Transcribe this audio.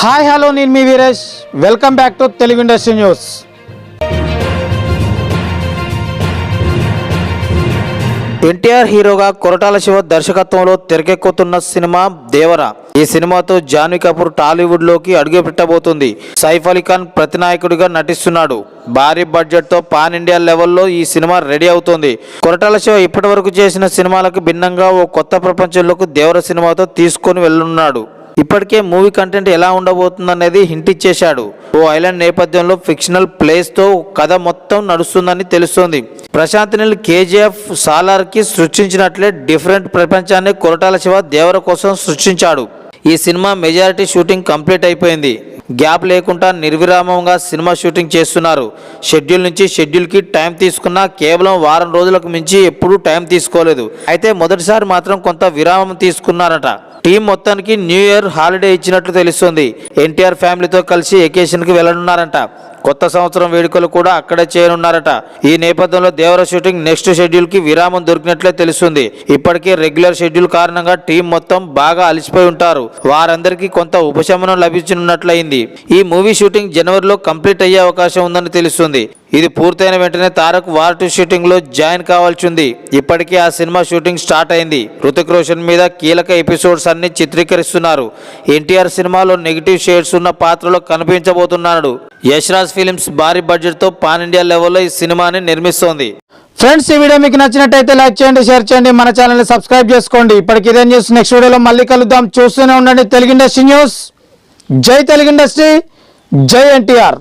Hi hello నేను మీ Veeresh. Welcome back to Telugu industry news. NTR హీరోగా కొరటాల శివ దర్శకత్వంలో తెరకెక్కుతున్న సినిమా దేవర. ఈ సినిమాతో జాన్వీ కపూర్ టాలీవుడ్లోకి అడుగుపెట్టబోతుంది సైఫ్ అలీ ఖాన్ ప్రతినాయకుడిగా నటిస్తున్నాడు. భారీ బడ్జెట్తో పాన్ ఇండియా లెవెల్లో ఈ సినిమా రెడీ అవుతోంది. కొరటాల శివ ఇప్పటి వరకు చేసిన సినిమాలకు భిన్నంగా ఓ కొత్త ప్రపంచంలోకి దేవర సినిమాతో తీసుకొని వెళ్ళనున్నాడు. ఇప్పటికే మూవీ కంటెంట్ ఎలా ఉండబోతుందనేది హింట్ ఇచ్చేశాడు. ఓ ఐలాండ్ నేపథ్యంలో ఫిక్షనల్ ప్లేస్తో కథ మొత్తం నడుస్తుందని తెలుస్తోంది. ప్రశాంత్ నీల్ కేజీఎఫ్ సాలార్కి సృష్టించినట్లే డిఫరెంట్ ప్రపంచాన్ని కొరటాల శివ దేవర కోసం సృష్టించాడు. ఈ సినిమా మెజారిటీ షూటింగ్ కంప్లీట్ అయిపోయింది. గ్యాప్ లేకుండా నిర్విరామంగా సినిమా షూటింగ్ చేస్తున్నారు. షెడ్యూల్ నుంచి షెడ్యూల్కి టైం తీసుకున్నా కేవలం వారం రోజులకు మించి ఎప్పుడూ టైం తీసుకోలేదు. అయితే మొదటిసారి మాత్రం కొంత విరామం తీసుకున్నారట. టీం మొత్తానికి న్యూ ఇయర్ హాలిడే ఇచ్చినట్లు తెలుస్తుంది. ఎన్టీఆర్ ఫ్యామిలీతో కలిసి ఎకేషన్కి వెళ్ళనున్నారంట కొత్త సంవత్సరం వేడుకలు కూడా అక్కడే చేయనున్నారట. ఈ నేపథ్యంలో దేవర షూటింగ్ నెక్స్ట్ షెడ్యూల్కి విరామం దొరికినట్లే తెలుస్తుంది. ఇప్పటికే రెగ్యులర్ షెడ్యూల్ కారణంగా టీం మొత్తం బాగా అలసిపోయి ఉంటారు. వారందరికీ కొంత ఉపశమనం లభించనున్నట్లయింది. ఈ మూవీ షూటింగ్ జనవరిలో కంప్లీట్ అయ్యే అవకాశం ఉందని తెలుస్తుంది. ఇది పూర్తయిన వెంటనే తారక్ వార్ టూ షూటింగ్లో జాయిన్ కావాల్సి ఉంది. ఇప్పటికే ఆ సినిమా షూటింగ్ స్టార్ట్ అయింది. హృతిక్ రోషన్ మీద కీలక ఎపిసోడ్స్ అన్ని చిత్రీకరిస్తున్నారు. ఎన్టీఆర్ సినిమాలో నెగిటివ్ షేడ్స్ ఉన్న పాత్రలో కనిపించబోతున్నాడు. యశ్రాజ్ ఫిలిమ్స్ భారీ బడ్జెట్తో పాన్ ఇండియా లెవెల్లో ఈ సినిమాని నిర్మిస్తోంది. ఫ్రెండ్స్ ఈ వీడియో మీకు నచ్చినట్టయితే లైక్ చేయండి షేర్ చేయండి మన ఛానల్ని సబ్స్క్రైబ్ చేసుకోండి. ఇప్పటికి ఇదే న్యూస్. నెక్స్ట్ వీడియోలో మళ్ళీ కలుద్దాం. చూస్తూనే ఉండండి. Telugu industry news. జై తెలుగు ఇండస్ట్రీ. జై ఎన్టీఆర్.